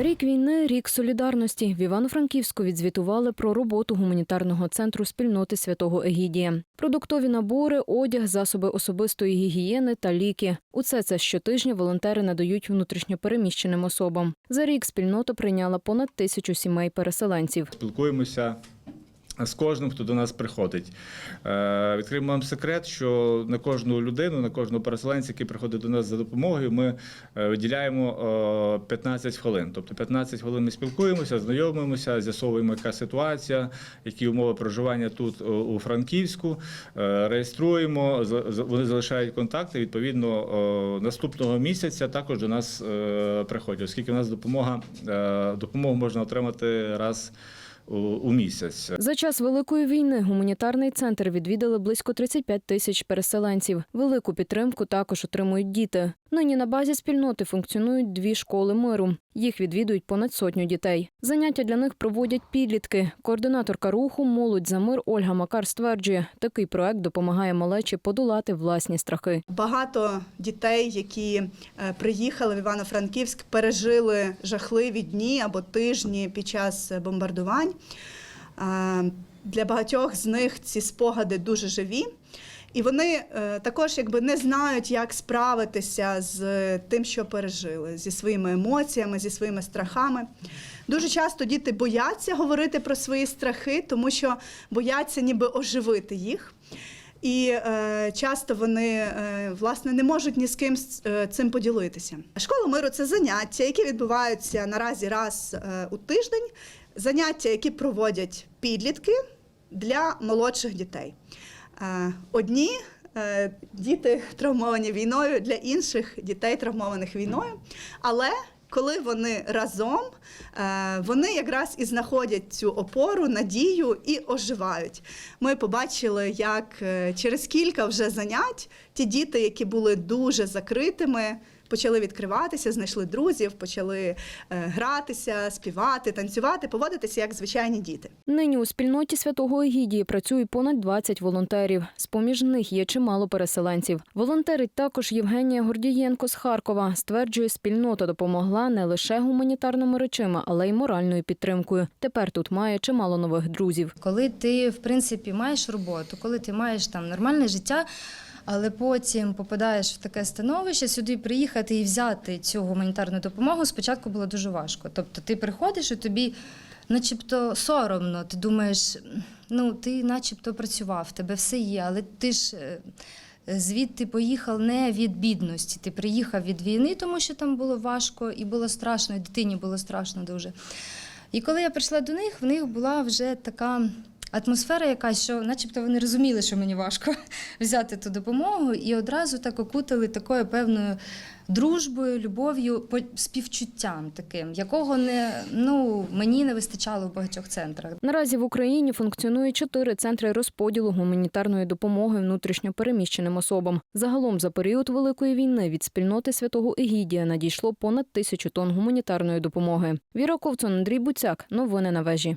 Рік війни, рік солідарності. В Івано-Франківську відзвітували про роботу гуманітарного центру спільноти святого Егідія. Продуктові набори, одяг, засоби особистої гігієни та ліки. Усе це щотижня волонтери надають внутрішньопереміщеним особам. За рік спільнота прийняла понад тисячу сімей переселенців. спілкуємося з кожним, хто до нас приходить. Е, Відкриємо вам секрет, що на кожну людину, на кожного переселенця, який приходить до нас за допомогою, ми е, виділяємо е, 15 хвилин. Тобто 15 хвилин ми спілкуємося, знайомимося, з'ясовуємо, яка ситуація, які умови проживання тут е, у Франківську, е, реєструємо, вони залишають контакти. Відповідно, е, наступного місяця також до нас е, приходять, оскільки у нас допомога е, допомогу можна отримати раз у, у місяць. За час великої війни гуманітарний центр відвідали близько 35 тисяч переселенців. Велику підтримку також отримують діти. Нині на базі спільноти функціонують дві школи миру. Їх відвідують понад сотню дітей. Заняття для них проводять підлітки. Координаторка руху Молодь за мир Ольга Макар стверджує, такий проект допомагає малечі подолати власні страхи. Багато дітей, які е, приїхали в Івано-Франківськ, пережили жахливі дні або тижні під час бомбардувань. Е, Для багатьох з них ці спогади дуже живі. І вони е, також якби не знають, як справитися з тим, що пережили, зі своїми емоціями, зі своїми страхами. Дуже часто діти бояться говорити про свої страхи, тому що бояться ніби оживити їх. І е, часто вони е, власне не можуть ні з ким е, цим поділитися. Школа миру це заняття, які відбуваються наразі раз е, у тиждень. Заняття, які проводять підлітки для молодших дітей. Е, одні е, діти травмовані війною, для інших дітей травмованих війною. Але коли вони разом, е, вони якраз і знаходять цю опору, надію і оживають. Ми побачили, як через кілька вже занять ті діти, які були дуже закритими. Почали відкриватися, знайшли друзів, почали е, гратися, співати, танцювати, поводитися як звичайні діти. Нині у спільноті святого Егідії працює понад 20 волонтерів. З-поміж них є чимало переселенців. Волонтерить також Євгенія Гордієнко з Харкова. Стверджує, спільнота допомогла не лише гуманітарними речима, але й моральною підтримкою. Тепер тут має чимало нових друзів. Коли ти, в принципі, маєш роботу, коли ти маєш там нормальне життя, але потім попадаєш в таке становище, сюди приїхати і взяти цю гуманітарну допомогу спочатку було дуже важко. Тобто ти приходиш і тобі начебто соромно, ти думаєш, ну ти начебто працював, тебе все є, але ти ж. е, Звідти поїхав не від бідності. Ти приїхав від війни, тому що там було важко і було страшно, і дитині було страшно дуже. І коли я прийшла до них, в них була вже така атмосфера якась, що начебто вони розуміли, що мені важко взяти ту допомогу, і одразу так окутали такою певною дружбою, любов'ю, співчуттям таким, якого не, ну, мені не вистачало в багатьох центрах. Наразі в Україні функціонує чотири центри розподілу гуманітарної допомоги внутрішньопереміщеним особам. Загалом за період великої війни від спільноти святого Егідія надійшло понад тисячу тонн гуманітарної допомоги. Віра Ковцон, Андрій Буцяк. Новини на вежі.